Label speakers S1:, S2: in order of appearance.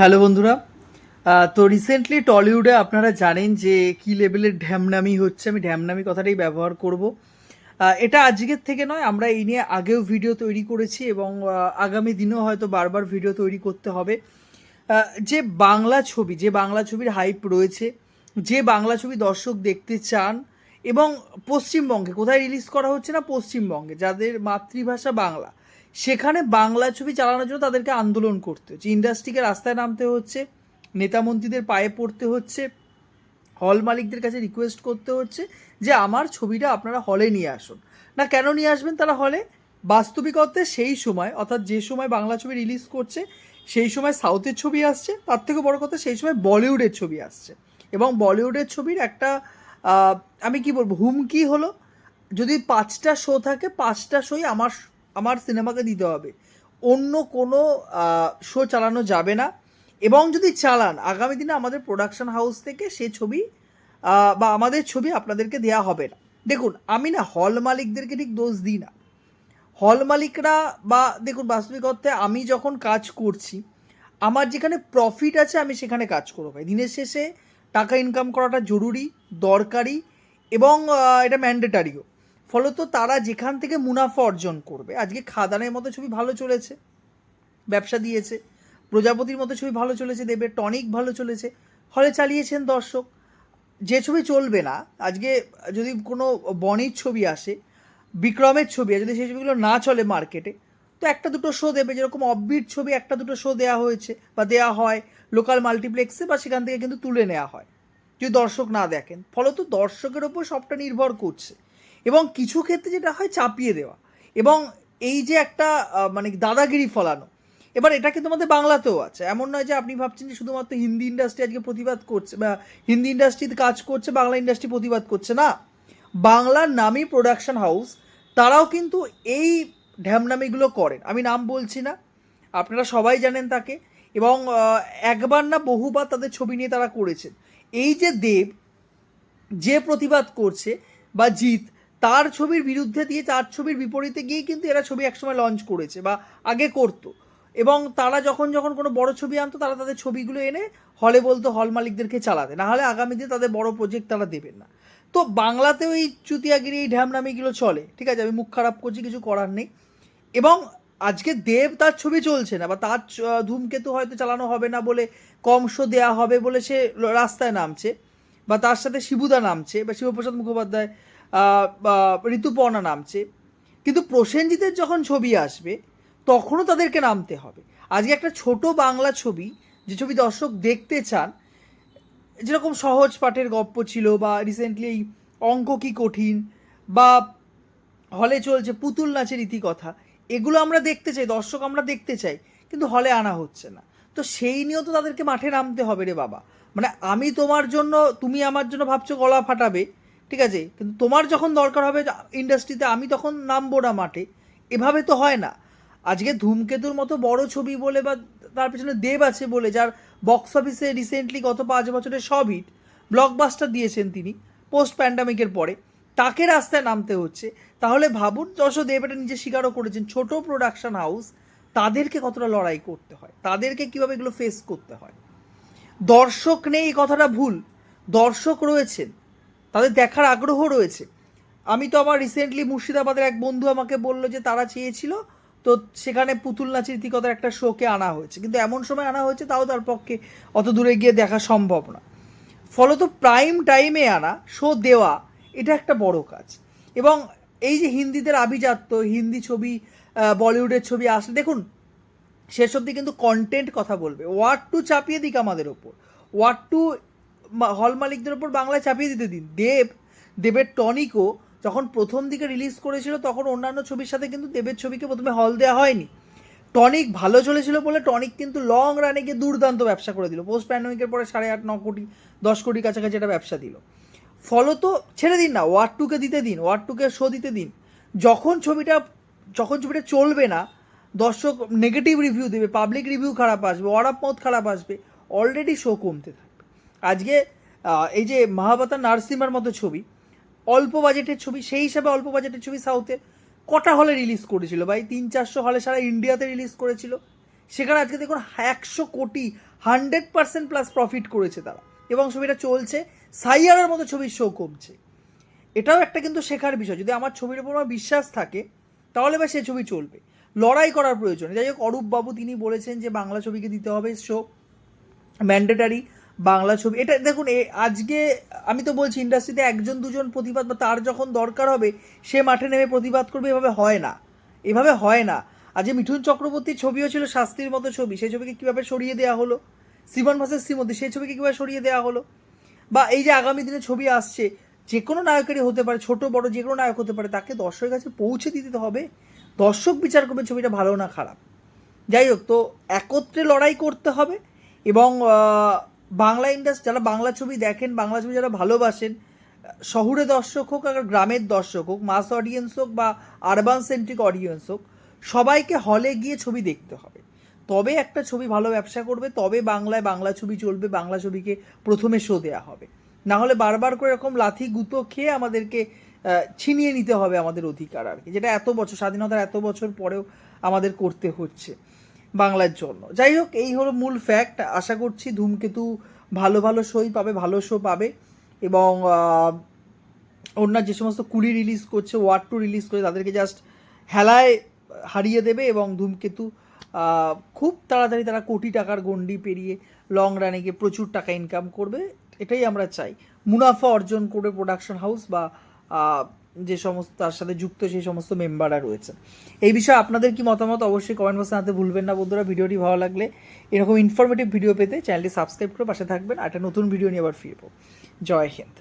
S1: Hello বন্ধুরা তো recently টলিউডে আপনারা জানেন যে কি লেভেলের ঢ্যামনামি হচ্ছে, আমি ঢ্যামনামি কথাটাই ব্যবহার করব। এটা আজকের থেকে নয়, আমরা এই নিয়ে আগেও ভিডিও তৈরি করেছি এবং আগামী দিনেও হয়তো বারবার ভিডিও তৈরি করতে হবে। যে বাংলা ছবি, যে বাংলা ছবির হাইপ রয়েছে, যে বাংলা ছবি দর্শক দেখতে চান এবং পশ্চিমবঙ্গে, কোথায় রিলিজ করা হচ্ছে না পশ্চিমবঙ্গে, যাদের মাতৃভাষা বাংলা, সেখানে বাংলা ছবি চালানোর জন্য তাদেরকে আন্দোলন করতে হচ্ছে। ইন্ডাস্ট্রিকে রাস্তায় নামতে হচ্ছে নেতা মন্ত্রীদের পায়ে পড়তে হচ্ছে হল মালিকদের কাছে রিকোয়েস্ট করতে হচ্ছে যে আমার ছবিটা আপনারা হলে নিয়ে আসুন। না, কেন নিয়ে আসবেন তারা হলে বাস্তবিক সেই সময়, অর্থাৎ যে সময় বাংলা ছবি রিলিজ করছে, সেই সময় সাউথের ছবি আসছে, তার থেকে বড় কথা সেই সময় বলিউডের ছবি আসছে। এবং বলিউডের ছবির একটা আমি কি বলব, হুমকি হলো, যদি পাঁচটা শো থাকে, পাঁচটা শোই আমার আমার সিনেমাকে দিতে হবে। অন্য কোনো শো চালানো যাবে না। এবং যদি চালান, আগামী দিনে আমাদের প্রোডাকশন হাউস থেকে সে ছবি বা আমাদের ছবি আপনাদেরকে দেয়া হবে না। দেখুন, আমি না হল মালিকদেরকে ঠিক দোষ দিই না। হল মালিকরা বা, দেখুন, বাস্তবিক অর্থে আমি যখন কাজ করছি, আমার যেখানে প্রফিট আছে, আমি সেখানে কাজ করব দিনের শেষে টাকা ইনকাম করাটা জরুরি, দরকারি এবং এটা ম্যান্ডেটারিও ফলত তারা যেখান থেকে মুনাফা অর্জন করবে, আজকে খাদানের মতো ছবি ভালো চলেছে, ব্যবসা দিয়েছে, প্রজাপতির মতো ছবি ভালো চলেছে, দেবে, টনিক ভালো চলেছে, হলে চালিয়েছেন দর্শক। যে ছবি চলবে না, আজকে যদি কোনো বনির ছবি আসে, বিক্রমের ছবি আছে যদি সেই ছবিগুলো না চলে মার্কেটে তো একটা দুটো শো দেবে, যেরকম অববিট ছবি একটা দুটো শো দেওয়া হয়েছে বা দেওয়া হয় লোকাল মাল্টিপ্লেক্সে বা সেখান থেকে কিন্তু তুলে নেওয়া হয়। যদি দর্শক না দেখেন, ফলত দর্শকের ওপর সবটা নির্ভর করছে। এবং কিছু ক্ষেত্রে যেটা হয়, চাপিয়ে দেওয়া। এবং এই যে একটা মানে দাদাগিরি ফলানো, এবার এটা কিন্তু আমাদের বাংলাতেও আছে। এমন নয় যে আপনি ভাবছেন যে শুধুমাত্র হিন্দি ইন্ডাস্ট্রি আজকে প্রতিবাদ করছে, বা হিন্দি ইন্ডাস্ট্রিতে কাজ করছে, বাংলা ইন্ডাস্ট্রি প্রতিবাদ করছে, না। বাংলার নামী প্রোডাকশন হাউস তারাও কিন্তু এই ঢ্যামনামিগুলো করেন। আমি নাম বলছি না, আপনারা সবাই জানেন তাকে, এবং একবার না বহুবার তাদের ছবি নিয়ে তারা করেছেন। এই যে দেব, যে প্রতিবাদ করছে বা জিৎ, তার ছবির বিরুদ্ধে দিয়ে তার ছবির বিপরীতে গিয়ে কিন্তু এরা ছবি একসময় লঞ্চ করেছে বা আগে করতো। এবং তারা যখন যখন কোনো বড় ছবি আনতো, তারা তাদের ছবিগুলো এনে হলে বলতো হল মালিকদেরকে চালাতে, না হলে আগামী দিনে তাদের বড় প্রজেক্ট তারা দেবেন না। তো বাংলাতেও এই চুতিয়াগিরি, এই ঢ্যামনামিগুলো চলে, ঠিক আছে? আমি মুখ খারাপ করছি, কিছু করার নেই। এবং আজকে দেব তার ছবি চলছে না, বা তার ধূমকেতু হয়তো চালানো হবে না বলে কম শো দেওয়া হবে বলে সে রাস্তায় নামছে, বা তার সাথে শিবুদা নামছে, বা শিবপ্রসাদ মুখোপাধ্যায় ঋতুপর্ণা নামছে। কিন্তু প্রসেনজিতের যখন ছবি আসবে, তখনও তাদেরকে নামতে হবে। আজকে একটা ছোট বাংলা ছবি, যে ছবি দর্শক দেখতে চান, যেরকম সহজ পাঠের গপ্প ছিল, বা রিসেন্টলি অঙ্ক কি কঠিন, বা হলে চলছে পুতুল নাচের ইতিকথা এগুলো আমরা দেখতে চাই, দর্শক আমরা দেখতে চাই, কিন্তু হলে আনা হচ্ছে না। তো সেই নিয়েও তো তাদেরকে মাঠে নামতে হবে রে বাবা। মানে আমি তোমার জন্য, তুমি আমার জন্য ভাবছ গলা ফাটাবে, ঠিক আছে? কিন্তু তোমার যখন দরকার হবে ইন্ডাস্ট্রিতে আমি তখন নামবো না মাঠে। এভাবে তো হয় না। আজকে ধূমকেতুর মতো বড় ছবি বলে বা তার পেছনে দেব আছে বলে, যার বক্স অফিসে রিসেন্টলি গত পাঁচ বছরের সব হিট ব্লকবাস্টার দিয়েছেন তিনি পোস্ট প্যান্ডামিকের পরে। তাকে রাস্তায় নামতে হচ্ছে। তাহলে ভাবুন যশো দেব এটা নিজে স্বীকারও করেছেন, ছোট প্রোডাকশন হাউস তাদেরকে কতটা লড়াই করতে হয়? তাদেরকে কীভাবে এগুলো ফেস করতে হয়? দর্শক নেই, এই কথাটা ভুল। দর্শক রয়েছেন, তাদের দেখার আগ্রহ রয়েছে। আমি তো আমার রিসেন্টলি মুর্শিদাবাদের এক বন্ধু আমাকে বলল যে তারা চেয়েছিল, তো সেখানে পুতুল নাচের ইতিকতার একটা শোকে আনা হয়েছে। কিন্তু এমন সময় আনা হয়েছে, তাও তার পক্ষে অত দূরে গিয়ে দেখা সম্ভব না। ফলত প্রাইম টাইমে আনা শো দেওয়া এটা একটা বড় কাজ। এবং এই যে হিন্দিদের আভিজাত্য, হিন্দি ছবি বলিউডের ছবি আসলে দেখুন, শেষ অবধি কিন্তু কন্টেন্ট কথা বলবে। ওয়ার্ড টু চাপিয়ে দিক আমাদের ওপর। ওয়ার্ড টু হল মালিকদের ওপর বাংলায় চাপিয়ে দিতে দিন। দেব, দেবের টনিকও যখন প্রথম দিকে রিলিজ করেছিল, তখন অন্যান্য ছবির সাথে কিন্তু দেবের ছবিকে প্রথমে হল দেওয়া হয়নি। টনিক ভালো চলেছিল বলে টনিক কিন্তু লং রানে গিয়ে দুর্দান্ত ব্যবসা করে দিল। পোস্ট প্যান্ডমিকের পরে সাড়ে আট, ন কোটি, দশ কোটি কাছাকাছি একটা ব্যবসা দিল। ফলত ছেড়ে দিন না ওয়ার্ড টুকে দিতে দিন ওয়ার্ড টুকে শো দিতে দিন। যখন ছবিটা যখন ছবিটা চলবে না, দর্শক নেগেটিভ রিভিউ দেবে পাবলিক রিভিউ খারাপ আসবে অফ মাউথ খারাপ আসবে অলরেডি শো কমতে থাকবে। আজকে এই যে মহাভাতা নার্সিমার মতো ছবি, অল্প বাজেটের ছবি, সেই হিসাবে অল্প বাজেটের ছবি সাউথে কটা হলে রিলিজ করেছিল? ভাই, তিন, চারশো হলে সারা ইন্ডিয়াতে রিলিজ করেছিল। সেখানে আজকে দেখুন, একশো কোটি হান্ড্রেড পার্সেন্ট প্লাস প্রফিট করেছে তারা। এবং ছবিটা চলছে সাইয়ারের মতো ছবির শো কমছে। এটাও একটা কিন্তু শেখার বিষয়। যদি আমার ছবির উপর আমার বিশ্বাস থাকে, তাহলে বা সে ছবি চলবে। লড়াই করার প্রয়োজন। যাই হোক, অরূপ বাবু তিনি বলেছেন যে বাংলা ছবিকে দিতে হবে শো ম্যান্ডেটারি বাংলা ছবি। এটা দেখুন আজকে আমি তো বলছি ইন্ডাস্ট্রিতে একজন, দুজন প্রতিবাদ বা তার যখন দরকার হবে, সে মাঠে নেমে প্রতিবাদ করবে, এভাবে হয় না। এভাবে হয় না। আজকে মিঠুন চক্রবর্তীর ছবিও ছিল শাস্তির মতো ছবি। সেই ছবিকে কীভাবে সরিয়ে দেওয়া হলো? সিমন ভাসের শ্রীমতী, সেই ছবিকে কীভাবে সরিয়ে দেওয়া হলো? বা এই যে আগামী দিনে ছবি আসছে যে কোনো নায়কেরই হতে পারে, ছোট, বড় যে কোনো নায়ক হতে পারে, তাকে দর্শকের কাছে পৌঁছে দিতে হবে। দর্শক বিচার করবে ছবিটা ভালো না খারাপ। যাই হোক, তো একত্রে লড়াই করতে হবে এবং বাংলা ইন্ডাস্ট্রি, যারা বাংলা ছবি দেখেন, বাংলা ছবি যারা ভালোবাসেন, শহুরে দর্শক হোক আর গ্রামের দর্শক হোক মাস অডিয়েন্স হোক বা আরবান সেন্ট্রিক অডিয়েন্স হোক, সবাইকে হলে গিয়ে ছবি দেখতে হবে। তবে একটা ছবি ভালো ব্যবসা করবে, তবে বাংলায় বাংলা ছবি চলবে, বাংলা ছবিকে প্রথমে শো দেওয়া হবে। না হলে বারবার করে এরকম লাথি গুঁতো খেয়ে আমাদেরকে ছিনিয়ে নিতে হবে আমাদের অধিকার আর কি, যেটা এত বছর, স্বাধীনতার এত বছর পরেও আমাদের করতে হচ্ছে বাংলার জন্য। যাই হোক, এই হলো মূল ফ্যাক্ট আশা করছি ধূমকেতু ভালো ভালো শোই পাবে, ভালো শো পাবে এবং অন্য যে সমস্ত কুলি রিলিজ করছে ওয়ার টু রিলিজ করে, তাদেরকে জাস্ট হেলায় হারিয়ে দেবে এবং ধূমকেতু খুব তাড়াতাড়ি তারা কোটি টাকার গন্ডি পেরিয়ে লং রানে গিয়ে প্রচুর টাকা ইনকাম করবে, এটাই আমরা চাই। মুনাফা অর্জন করবে প্রোডাকশন হাউস বা যে সমস্ত, তার সাথে যুক্ত সেই সমস্ত মেম্বাররা রয়েছে। এই বিষয়ে আপনাদের কি মতামত অবশ্যই কমেন্ট বক্সে জানাতে ভুলবেন না বন্ধুরা, ভিডিওটি ভালো লাগলে এরকম ইনফরমেটিভ ভিডিও পেতে চ্যানেলটি সাবস্ক্রাইব করে পাশে থাকবেন, আর একটা নতুন ভিডিও নিয়ে আবার ফিরবো। জয় হিন্দ।